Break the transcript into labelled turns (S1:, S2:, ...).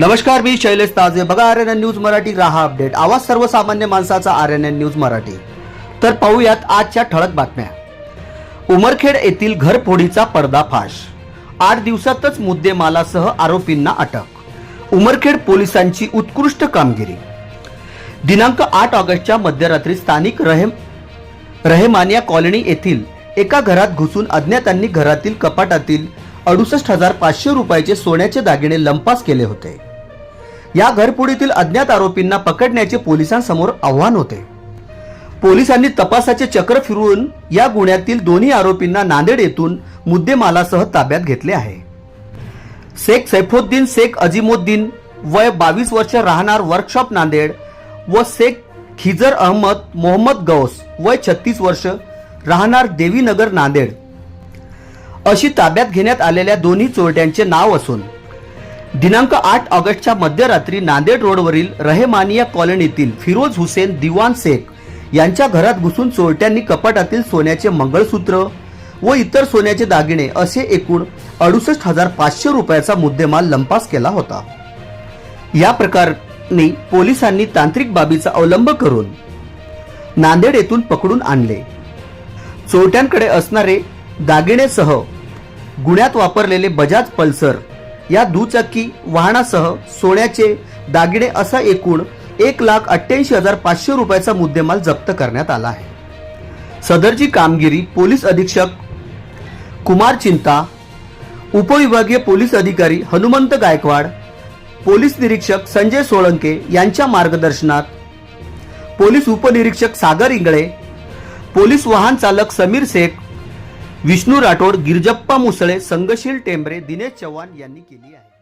S1: नमस्कार मी शैलेश ताजे. बघा R N N news Marathi राहा अपडेट. आवाज सर्वसामान्य माणसाचा R N N news Marathi. तर पाहूयात आजच्या ठळक बातम्या. उमरखेड येथील घरफोडीचा पर्दाफाश. आठ दिवसातच मुद्देमालासह आरोपींना अटक. उमरखेड पोलिसांची उत्कृष्ट कामगिरी. दिनांक आठ ऑगस्टच्या मध्यरात्री स्थानिक रहेम रहेमानिया कॉलनी येथील एका घरात घुसून अज्ञातांनी घरातील कपाटातील अडुसष्ट हजार पाचशे रुपयाचे सोन्याचे दागिने लंपास केले होते. या घरपुडीतील अज्ञात आरोपींना पकडण्याचे पोलिसांसमोर आव्हान होते. पोलिसांनी तपासाचे चक्र फिरवून या गुन्ह्यातील दोन्ही आरोपींना नांदेड येथून मुद्देमालासह ताब्यात घेतले आहे. शेख सैफोद्दीन शेख अजिमोद्दीन वय बावीस वर्ष राहणार वर्कशॉप नांदेड व शेख खिजर अहमद मोहम्मद गौस वय छत्तीस वर्ष राहणार देवीनगर नांदेड. अशी ताब्यात घेण्यात आलेल्या दोन्ही चोरट्यांचे नाव असून दिनांक आठ ऑगस्टच्या मध्यरात्री नांदेड रोडवरील रहेमानिया कॉलनीतील फिरोज हुसेन दिवान शेख यांच्या घरात घुसून चोरट्यांनी कपाटातील सोन्याचे मंगळसूत्र व इतर सोन्याचे दागिने असे एकूण अडुसष्ट हजार पाचशे रुपयाचा मुद्देमाल लंपास केला होता. या प्रकरणी पोलिसांनी तांत्रिक बाबीचा अवलंब करून नांदेड येथून पकडून आणले. चोरट्यांकडे असणारे दागिनेसह गुन्ह्यात वापरलेले बजाज पल्सर या दुचाकी वाहनासह सोन्याचे दागिने असा एकूण एक लाख अठ्ठ्याऐंशी हजार पाचशे रुपयाचा मुद्देमाल जप्त करण्यात आला आहे. सदरची कामगिरी पोलीस अधीक्षक कुमार चिंता उपविभागीय पोलीस अधिकारी हनुमंत गायकवाड पोलीस निरीक्षक संजय सोळंके यांच्या मार्गदर्शनात पोलीस उपनिरीक्षक सागर इंगळे पोलीस वाहन चालक समीर शेख विष्णू राठोड गिरजप्पा मुसळे संगशील टेंबरे दिनेश चव्हाण यांनी केली आहे.